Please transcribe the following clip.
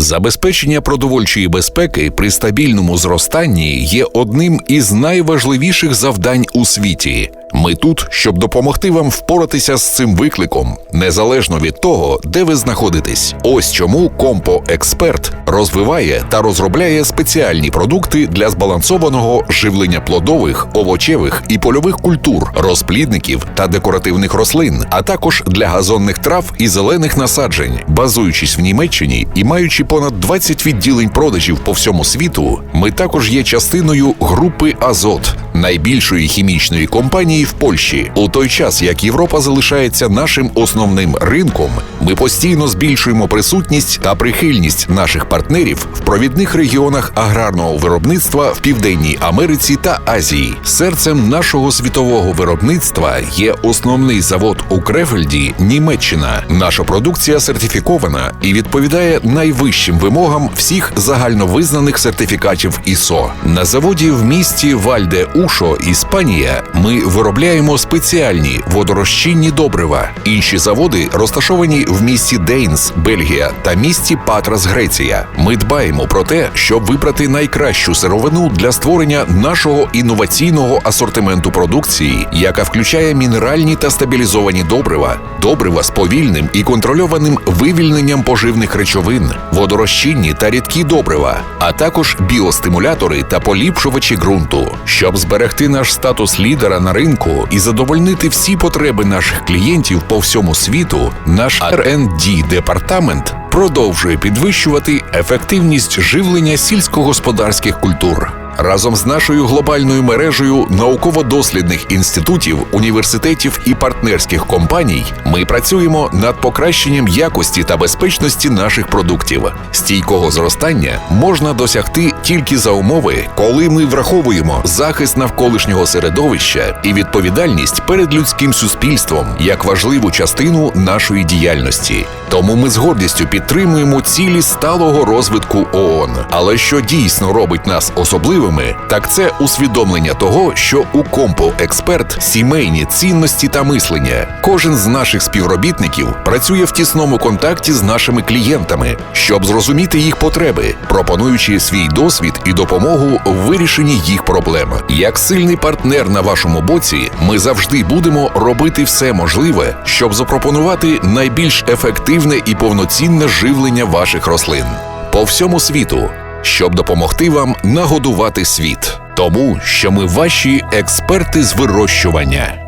Забезпечення продовольчої безпеки при стабільному зростанні є одним із найважливіших завдань у світі. Ми тут, щоб допомогти вам впоратися з цим викликом, незалежно від того, де ви знаходитесь. Ось чому Компо Експерт розвиває та розробляє спеціальні продукти для збалансованого живлення плодових, овочевих і польових культур, розплідників та декоративних рослин, а також для газонних трав і зелених насаджень. Базуючись в Німеччині і маючи понад 20 відділень продажів по всьому світу, ми також є частиною групи Азот, найбільшої хімічної компанії в Польщі. У той час, як Європа залишається нашим основним ринком, ми постійно збільшуємо присутність та прихильність наших партнерів в провідних регіонах аграрного виробництва в Південній Америці та Азії. Серцем нашого світового виробництва є основний завод у Крефельді, Німеччина. Наша продукція сертифікована і відповідає найвищим вимогам всіх загальновизнаних сертифікатів ІСО. На заводі в місті Вальде Ушо, Іспанія, ми виробляємо спеціальні водорозчинні добрива. Інші заводи розташовані в місті Дейнс, Бельгія та місті Патрас, Греція. Ми дбаємо про те, щоб вибрати найкращу сировину для створення нашого інноваційного асортименту продукції, яка включає мінеральні та стабілізовані добрива, добрива з повільним і контрольованим вивільненням поживних речовин, водорозчинні та рідкі добрива, а також біостимулятори та поліпшувачі ґрунту, щоб зберегти наш статус лідера на ринку і задовольнити всі потреби наших клієнтів по всьому світу. Наш R&D департамент продовжує підвищувати ефективність живлення сільськогосподарських культур. Разом з нашою глобальною мережею науково-дослідних інститутів, університетів і партнерських компаній ми працюємо над покращенням якості та безпечності наших продуктів. Стійкого зростання можна досягти тільки за умови, коли ми враховуємо захист навколишнього середовища і відповідальність перед людським суспільством як важливу частину нашої діяльності. Тому ми з гордістю підтримуємо цілі сталого розвитку ООН. Але що дійсно робить нас особливими, так це усвідомлення того, що у Компо Експерт сімейні цінності та мислення. Кожен з наших співробітників працює в тісному контакті з нашими клієнтами, щоб зрозуміти їх потреби, пропонуючи свій досвід і допомогу в вирішенні їх проблем. Як сильний партнер на вашому боці, ми завжди будемо робити все можливе, щоб запропонувати найбільш ефективне і повноцінне живлення ваших рослин по всьому світу, щоб допомогти вам нагодувати світ, тому що ми ваші експерти з вирощування.